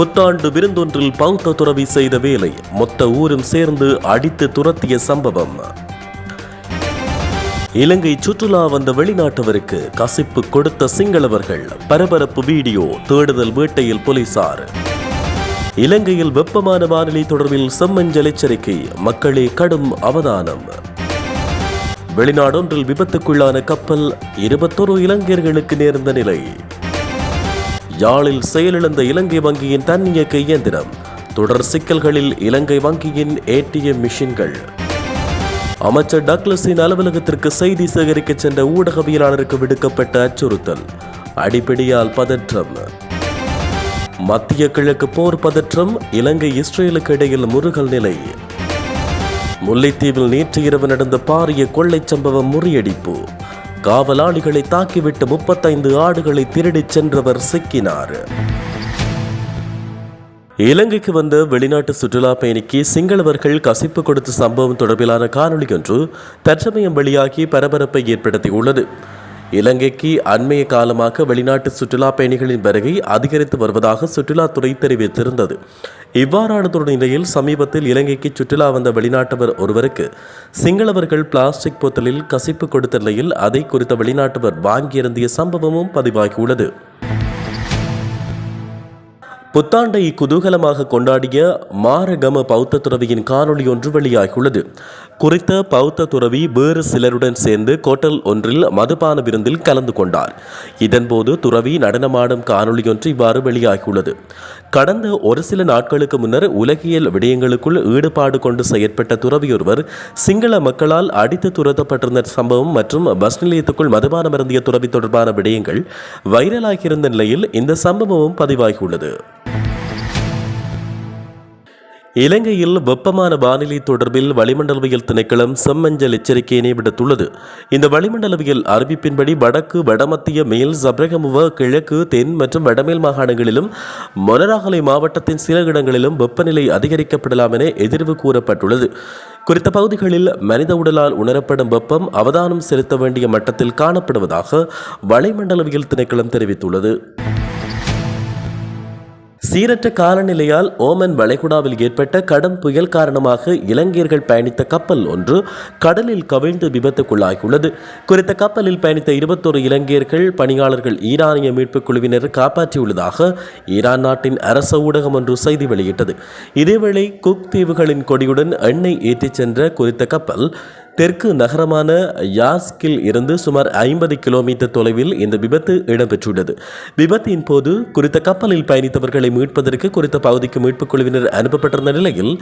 புத்தாண்டு விருந்தொன்றில் பௌத்த துறவி செய்த வேலை மொத்த ஊரும் சேர்ந்து அடித்து துரத்திய சம்பவம். இலங்கை சுற்றுலா வந்த வெளிநாட்டவருக்கு கசிப்பு கொடுத்த சிங்களவர்கள். பரபரப்பு வீடியோ தேடுதல் வேட்டையில் போலீசார். இலங்கையில் வெப்பமான வானிலை தொடர்பில் செம்மஞ்சல் எச்சரிக்கை மக்களே கடும் அவதானம். வெளிநாடொன்றில் விபத்துக்குள்ளான கப்பல் இருபத்தொரு இலங்கையர்களுக்கு நேர்ந்த நிலை. யாழில் செயலிழந்த இலங்கை வங்கியின் தன்னியக்க இயந்திரம். தொடர் சிக்கல்களில் இலங்கை வங்கியின் ஏடிஎம் மிஷின்கள். அமைச்சர் டக்ளஸின் அலுவலகத்திற்கு செய்தி சேகரிக்க சென்ற ஊடகவியலாளருக்கு விடுக்கப்பட்ட அச்சுறுத்தல். அடிப்படையால் பதற்றம். மத்திய கிழக்கு போர் பதற்றம் இலங்கை இஸ்ரேலுக்கு இடையில் முருகல் நிலை. முல்லைத்தீவில் நேற்று இரவு நடந்த பாரிய கொள்ளைச் சம்பவம் முறியடிப்பு. காவலாளிகளை தாக்கிவிட்டு முப்பத்தைந்து ஆடுகளை திருடிச் சென்றவர் சிக்கினார். இலங்கைக்கு வந்த வெளிநாட்டு சுற்றுலா பயணிக்கு சிங்களவர்கள் கசிப்பு கொடுத்த சம்பவம் தொடர்பிலான காணொளி ஒன்று தற்சமயம் வெளியாகி பரபரப்பை ஏற்படுத்தியுள்ளது. இலங்கைக்கு அண்மைய காலமாக வெளிநாட்டு சுற்றுலா பயணிகளின் வருகை அதிகரித்து வருவதாக சுற்றுலாத்துறை தெரிவித்திருந்தது. இவ்வாறானதொரு நிலையில் சமீபத்தில் இலங்கைக்கு சுற்றுலா வந்த வெளிநாட்டவர் ஒருவருக்கு சிங்களவர்கள் பிளாஸ்டிக் போத்தலில் கசிப்பு கொடுத்த நிலையில் அதை குறித்த வெளிநாட்டவர் வாங்கியிருந்திய சம்பவமும் பதிவாகியுள்ளது. புத்தாண்டை குதூகலமாக கொண்டாடிய மாரகம பௌத்த துறவியின் காணொளி ஒன்று வெளியாகியுள்ளது. குறித்த பௌத்த துறவி வேறு சிலருடன் சேர்ந்து கோட்டல் ஒன்றில் மதுபான விருந்தில் கலந்து கொண்டார். இதன்போது துறவி நடனமாடும் காணொளி ஒன்று இவ்வாறு வெளியாகியுள்ளது. கடந்த ஒரு சில நாட்களுக்கு முன்னர் உலகியல் விடயங்களுக்குள் ஈடுபாடு கொண்டு செயற்பட்ட துறவியொருவர் சிங்கள மக்களால் அடித்து துரத்தப்பட்டிருந்த சம்பவம் மற்றும் பஸ் நிலையத்துக்குள் மதுபானம் அருந்திய துறவி தொடர்பான விடயங்கள் வைரலாகியிருந்த நிலையில் இந்த சம்பவமும் பதிவாகியுள்ளது. இலங்கையில் வெப்பமான வானிலை தொடர்பில் வளிமண்டலவியல் திணைக்களம் செம்மஞ்சள் எச்சரிக்கையினை விடுத்துள்ளது. இந்த வளிமண்டலவியல் அறிவிப்பின்படி வடக்கு வடமத்திய மேல் சபரகமுவ கிழக்கு தென் மற்றும் வடமேல் மாகாணங்களிலும் மொனராகலை மாவட்டத்தின் சில இடங்களிலும் வெப்பநிலை அதிகரிக்கப்படலாம் என எதிர்வு கூறப்பட்டுள்ளது. குறித்த பகுதிகளில் மனித உடலால் உணரப்படும் வெப்பம் அவதானம் செலுத்த வேண்டிய மட்டத்தில் காணப்படுவதாக வளிமண்டலவியல் திணைக்களம் தெரிவித்துள்ளது. சீரற்ற காலநிலையால் ஓமன் வளைகுடாவில் ஏற்பட்ட கடும் புயல் காரணமாக இலங்கையர்கள் பயணித்த கப்பல் ஒன்று கடலில் கவிழ்ந்து விபத்துக்குள்ளாகியுள்ளது. குறித்த கப்பலில் பயணித்த இருபத்தொரு இலங்கையர்கள் பணியாளர்கள் ஈரானிய மீட்புக் குழுவினர் காப்பாற்றியுள்ளதாக ஈரான் நாட்டின் அரச ஊடகம் ஒன்று செய்தி வெளியிட்டது. இதேவேளை குக் தீவுகளின் கொடியுடன் எண்ணெய் ஏற்றிச் சென்ற குறித்த கப்பல் தெற்கு நகரமான யாஸ்கில் இருந்து சுமார் ஐம்பது கிலோமீட்டர் தொலைவில் இந்த விபத்து இடம்பெற்றுள்ளது. விபத்தின் போது குறித்த கப்பலில் பயணித்தவர்களை மீட்பதற்கு குறித்த பகுதிக்கு மீட்புக் குழுவினர் அனுப்பப்பட்டிருந்த நிலையில்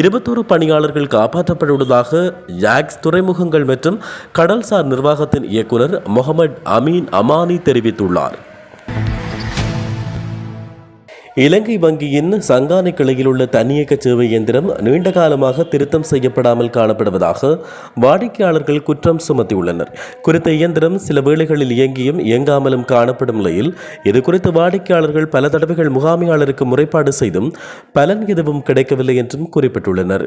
இருபத்தோரு பணியாளர்கள் காப்பாற்றப்பட்டுள்ளதாக யாக்ஸ் துறைமுகங்கள் மற்றும் கடல்சார் நிர்வாகத்தின் இயக்குனர் முகமது அமீன் அமானி தெரிவித்துள்ளார். இலங்கை வங்கியின் சங்கானை கிளையில் உள்ள தன்னியக்க சேவை இயந்திரம் நீண்ட காலமாக திருத்தம் செய்யப்படாமல் காணப்படுவதாக வாடிக்கையாளர்கள் குற்றம் சுமத்தியுள்ளனர். குறித்த இயந்திரம் சில வேளைகளில் இயங்கியும் இயங்காமலும் காணப்படும் நிலையில் இது குறித்து வாடிக்கையாளர்கள் பல தடவைகள் முகாமையாளருக்கு முறைப்பாடு செய்தும் பலன் எதுவும் கிடைக்கவில்லை என்றும் குறிப்பிட்டுள்ளனர்.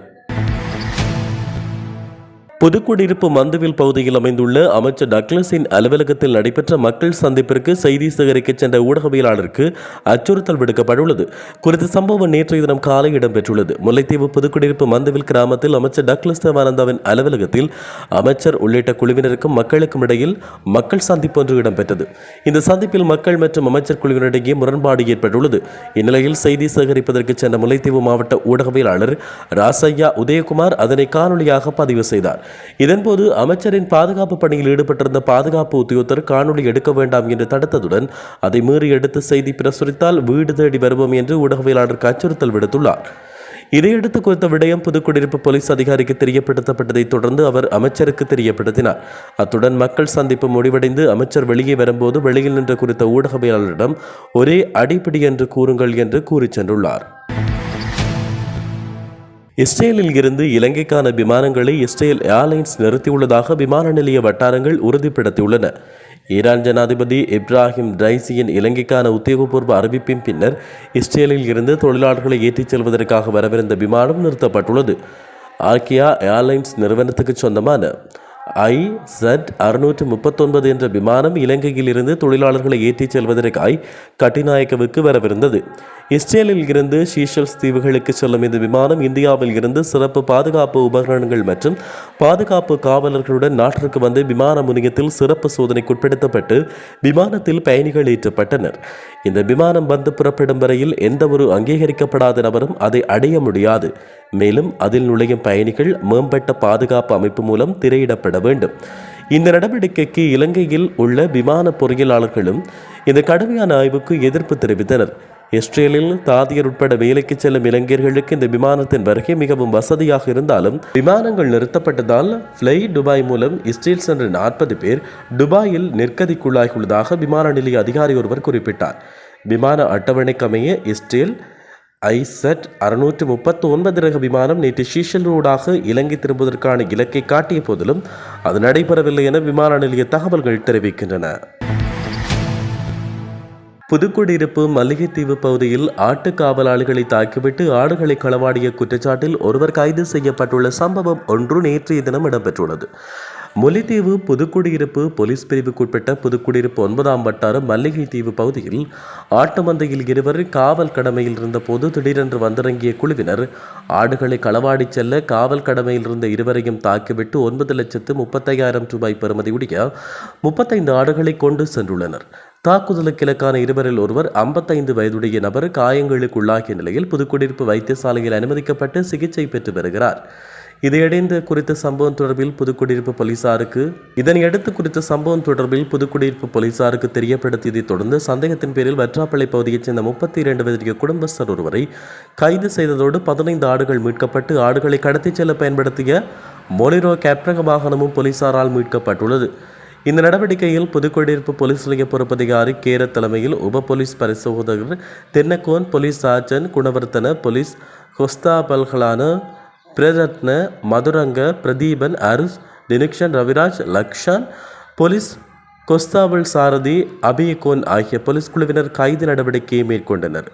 புதுக்குடியிருப்பு மந்துவில் பகுதியில் அமைந்துள்ள அமைச்சர் டக்ளஸின் அலுவலகத்தில் நடைபெற்ற மக்கள் சந்திப்பிற்கு செய்தி சேகரிக்க சென்ற ஊடகவியலாளருக்கு அச்சுறுத்தல் விடுக்கப்பட்டுள்ளது. குறித்த சம்பவம் நேற்றைய தினம் காலை இடம்பெற்றுள்ளது. முல்லைத்தீவு புதுக்குடியிருப்பு மந்துவில் கிராமத்தில் அமைச்சர் டக்ளஸ் தேவானந்தாவின் அலுவலகத்தில் அமைச்சர் உள்ளிட்ட குழுவினருக்கும் மக்களுக்கும் இடையில் மக்கள் சந்திப்பு ஒன்று இடம்பெற்றது. இந்த சந்திப்பில் மக்கள் மற்றும் அமைச்சர் குழுவினரிடையே முரண்பாடு ஏற்பட்டுள்ளது. இந்நிலையில் செய்தி சேகரிப்பதற்கு சென்ற முல்லைத்தீவு மாவட்ட ஊடகவியலாளர் ராசையா உதயகுமார் அதனை காணொலியாக பதிவு செய்தார். இதன்போது அமைச்சரின் பாதுகாப்பு பணியில் ஈடுபட்டிருந்த பாதுகாப்பு உத்தியோகத்தர் காணொலி எடுக்க வேண்டாம் என்று தடுத்ததுடன் அதை மீறி எடுத்து செய்தி பிரசுரித்தால் வீடு தேடி வருவோம் என்று ஊடகவியலாளருக்கு அச்சுறுத்தல் விடுத்துள்ளார். இதையடுத்து குறித்த விடயம் புதுக்குடியிருப்பு போலீஸ் அதிகாரிக்கு தெரியப்படுத்தப்பட்டதை தொடர்ந்து அவர் அமைச்சருக்கு தெரியப்படுத்தினார். அத்துடன் மக்கள் சந்திப்பு முடிவடைந்து அமைச்சர் வெளியே வரும்போது வெளியில் நின்ற குறித்த ஊடகவியலாளரிடம் ஒரே அடிப்படி என்று கூறுங்கள் என்று கூறிச் சென்றுள்ளார். இஸ்ரேலில் இருந்து இலங்கைக்கான விமானங்களை இஸ்ரேல் ஏர்லைன்ஸ் நிறுத்தியுள்ளதாக விமான நிலைய வட்டாரங்கள் உறுதிப்படுத்தியுள்ளன. ஈரான் ஜனாதிபதி இப்ராஹிம் ரைசியின் இலங்கைக்கான உத்தியோகபூர்வ அறிவிப்பின் பின்னர் இஸ்ரேலில் இருந்து தொழிலாளர்களை ஏற்றிச் செல்வதற்காக வரவிருந்த விமானம் நிறுத்தப்பட்டுள்ளது. ஆர்கியா ஏர்லைன்ஸ் நிறுவனத்துக்கு சொந்தமான ஐ செட் அறுநூற்று முப்பத்தொன்பது என்ற விமானம் இலங்கையில் இருந்து தொழிலாளர்களை ஏற்றிச் செல்வதற்காய் கட்டிநாயக்கவுக்கு வரவிருந்தது. இஸ்ரேலில் இருந்து ஷீஷல்ஸ் தீவுகளுக்கு செல்லும் இந்த விமானம் இந்தியாவில் இருந்து சிறப்பு பாதுகாப்பு உபகரணங்கள் மற்றும் பாதுகாப்பு காவலர்களுடன் நாட்டிற்கு வந்து விமான முனையத்தில் சிறப்பு சோதனைக்கு உட்படுத்தப்பட்டு விமானத்தில் பயணிகள் ஏற்றப்பட்டனர். இந்த விமானம் வந்து புறப்படும் வரையில் எந்த ஒரு அங்கீகரிக்கப்படாத நபரும் அதை அடைய முடியாது. மேலும் அதில் நுழையும் பயணிகள் மேம்பட்ட பாதுகாப்பு அமைப்பு மூலம் திரையிடப்பட வேண்டும். இந்த நடவடிக்கைக்கு இலங்கையில் உள்ள விமான பொறியியலாளர்களும் இந்த கடுமையான ஆய்வுக்கு எதிர்ப்பு தெரிவித்தனர். இஸ்ரேலில் தாதியர் உட்பட வேலைக்கு செல்லும் இளைஞர்களுக்கு இந்த விமானத்தின் வருகை மிகவும் வசதியாக இருந்தாலும் விமானங்கள் நிறுத்தப்பட்டதால் ஃப்ளை துபாய் மூலம் இஸ்ரேல் சென்ற நாற்பது பேர் துபாயில் நெற்கதிக்குள்ளாகியுள்ளதாக விமான நிலைய அதிகாரி ஒருவர் குறிப்பிட்டார். விமான அட்டவணைக்கமைய இஸ்ரேல் ஐசெட் அறுநூற்று முப்பத்து ஒன்பது ரக விமானம் நேற்று ஷீஷல் ரோடாக இலங்கை திரும்புவதற்கான இலக்கை காட்டிய போதிலும் அது நடைபெறவில்லை என விமான நிலைய தகவல்கள் தெரிவிக்கின்றன. புதுக்குடியிருப்பு மல்லிகைத்தீவு பகுதியில் ஆட்டு காவலாளிகளை தாக்கிவிட்டு ஆடுகளை களவாடிய குற்றச்சாட்டில் ஒருவர் கைது செய்யப்பட்டுள்ள சம்பவம் ஒன்று நேற்றைய தினம் இடம்பெற்றுள்ளது. முல்லைத்தீவு புதுக்குடியிருப்பு போலீஸ் பிரிவுக்குட்பட்ட புதுக்குடியிருப்பு ஒன்பதாம் வட்டாறு மல்லிகை தீவு பகுதியில் ஆட்டுமந்தையில் இருவர் காவல் கடமையில் இருந்தபோது திடீரென்று வந்திறங்கிய குழுவினர் ஆடுகளை களவாடிச் செல்ல காவல் கடமையில் இருந்த இருவரையும் தாக்கிவிட்டு ஒன்பது லட்சத்து முப்பத்தையாயிரம் ரூபாய் பெறுமதியுடைய முப்பத்தைந்து ஆடுகளை கொண்டு சென்றுள்ளனர். தாக்குதலுக்கு இலக்கான இருவரில் ஒருவர் ஐம்பத்தைந்து வயதுடைய நபர் காயங்களுக்கு உள்ளாகிய நிலையில் புதுக்குடியிருப்பு வைத்தியசாலையில் அனுமதிக்கப்பட்டு சிகிச்சை பெற்று வருகிறார். இதையடைந்த குறித்த சம்பவம் தொடர்பில் புதுக்குடியிருப்பு போலீசாருக்கு இதனையடுத்து குறித்த சம்பவம் தொடர்பில் புதுக்குடியிருப்பு போலீசாருக்கு தெரியப்படுத்தியதைத் தொடர்ந்து சந்தேகத்தின் பேரில் வற்றாப்பள்ளி பகுதியைச் சேர்ந்த முப்பத்தி இரண்டு வயதிய குடும்பஸ்தர் ஒருவரை கைது செய்ததோடு பதினைந்து ஆடுகள் மீட்கப்பட்டு ஆடுகளை கடத்திச் செல்ல பயன்படுத்திய மொலிரோ கேப்ரக வாகனமும் போலீசாரால் மீட்கப்பட்டுள்ளது. இந்த நடவடிக்கையில் புதுக்குடியிருப்பு போலீஸ் நிலைய பொறுப்பதிகாரி கேர தலைமையில் உப போலீஸ் பரிசோதகர் Tennakoon police sergeant Gunawardena police கொஸ்தாபல்களான பிரரத்ன Madhuranga Pratheepan Arus தினிக்ஷன் Raviraj Lakshan police கொஸ்தாவல் சாரதி அபியகோன் ஆகிய போலீஸ் குழுவினர் கைது நடவடிக்கையை மேற்கொண்டனர்.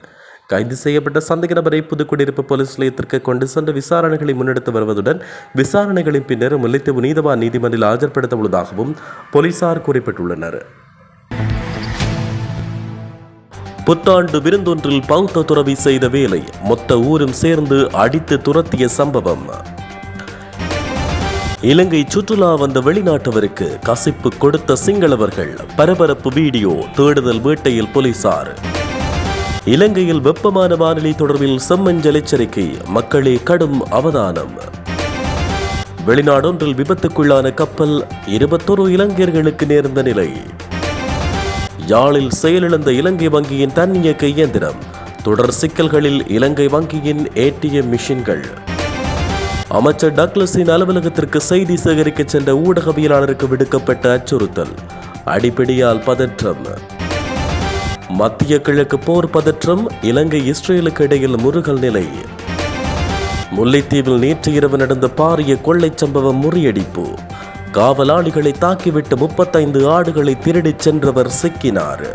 கைது செய்யப்பட்ட சந்தேக நபரை புதுக்குடியிருப்பு போலீஸ் நிலையத்திற்கு கொண்டு சென்று விசாரணைகளை முன்னெடுத்து வருவதுடன் விசாரணைகளின் பின்னர் முல்லைத்தீவு நீதவான் நீதிமன்றில் ஆஜர்படுத்த உள்ளதாகவும் போலீசார் குறிப்பிட்டுள்ளனர். புத்தாண்டு விருந்தொன்றில் பௌத்த துறவி செய்த வேலை மொத்த ஊரும் சேர்ந்து அடித்து துரத்திய சம்பவம். இலங்கை சுற்றுலா வந்த வெளிநாட்டவருக்கு கசிப்பு கொடுத்த சிங்களவர்கள் பரபரப்பு வீடியோ தேடுதல் வேட்டையில் போலீசார். இலங்கையில் வெப்பமான வானிலை தொடர்பில் செம்மஞ்சல் எச்சரிக்கை மக்களே கடும் அவதானம். வெளிநாடொன்றில் விபத்துக்குள்ளான கப்பல் இருபத்தொரு இலங்கையர்களுக்கு நேர்ந்த நிலை. யாழில் செயலிழந்த இலங்கை வங்கியின் தன்னியக்க இயந்திரம். தொடர் சிக்கல்களில் இலங்கை வங்கியின் ஏடிஎம் மிஷின்கள். அமைச்சர் டக்ளஸின் அலுவலகத்திற்கு செய்தி சேகரிக்க சென்ற ஊடகவியலாளருக்கு விடுக்கப்பட்ட அச்சுறுத்தல். அடிப்படையால் பதற்றம். மத்திய கிழக்கு போர் பதற்றம் இலங்கை இஸ்ரேலுக்கு இடையில் முருகல் நிலை. முல்லைத்தீவில் நேற்று இரவு நடந்த பாரிய கொள்ளைச் சம்பவம் முறியடிப்பு. காவலாளிகளை தாக்கிவிட்டு முப்பத்தைந்து ஆடுகளை திருடிச் சென்றவர் சிக்கினார்.